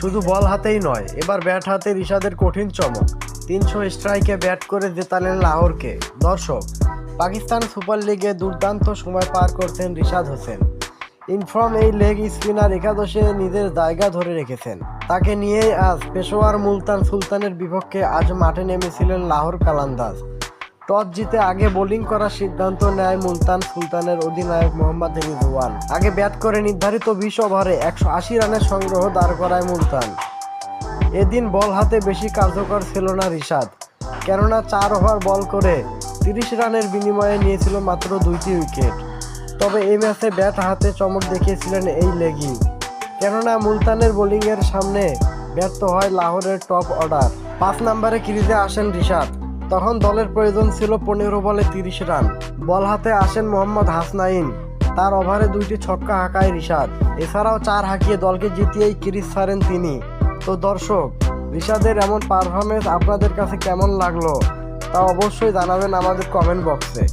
শুধু বল হাতেই নয়, এবার ব্যাট হাতে রিশাদের কঠিন চমক। তিনশো স্ট্রাইকে ব্যাট করে জেতালেন লাহোরকে। দর্শক, পাকিস্তান সুপার লিগে দুর্দান্ত সময় পার করছেন রিশাদ হোসেন। ইনফর্ম এই লেগ স্পিনার একাদশে নিজের জায়গা ধরে রেখেছেন। তাকে নিয়েই আজ পেশোয়ার মুলতান সুলতানের বিপক্ষে আজ মাঠে নেমেছিলেন লাহোর কালান্দাজ। টস জিতে আগে বোলিং করার সিদ্ধান্ত নেয় মুলতান সুলতানের অধিনায়ক মোহাম্মদ রিজওয়ান আগে ব্যাট করে নির্ধারিত বিশ ওভারে একশো আশি রানের সংগ্রহ দাঁড় করায় মুলতান। এদিন বল হাতে বেশি কার্যকর ছিল না রিশাদ। কেননা চার ওভার বল করে তিরিশ রানের বিনিময়ে নিয়েছিল মাত্র দুইটি উইকেট। তবে এই ম্যাচে ব্যাট হাতে চমক দেখিয়েছিলেন এই লেগি। কেননা মুলতানের বোলিংয়ের সামনে ব্যর্থ হয় লাহোরের টপ অর্ডার। পাঁচ নম্বরে ক্রিজে আসেন রিশাদ। তখন দলের প্রয়োজন ছিল পনেরো বলে তিরিশ রান। বল হাতে আসেন মোহাম্মদ হাসনাইন। তার ওভারে দুইটি ছক্কা হাঁকায় রিশাদ। এছাড়াও চার হাঁকিয়ে দলকে জিতিয়েই ক্রিজ ছাড়েন তিনি। তো দর্শক, রিশাদের এমন পারফরমেন্স আপনাদের কাছে কেমন লাগল তা অবশ্যই জানাবেন আমাদের কমেন্ট বক্সে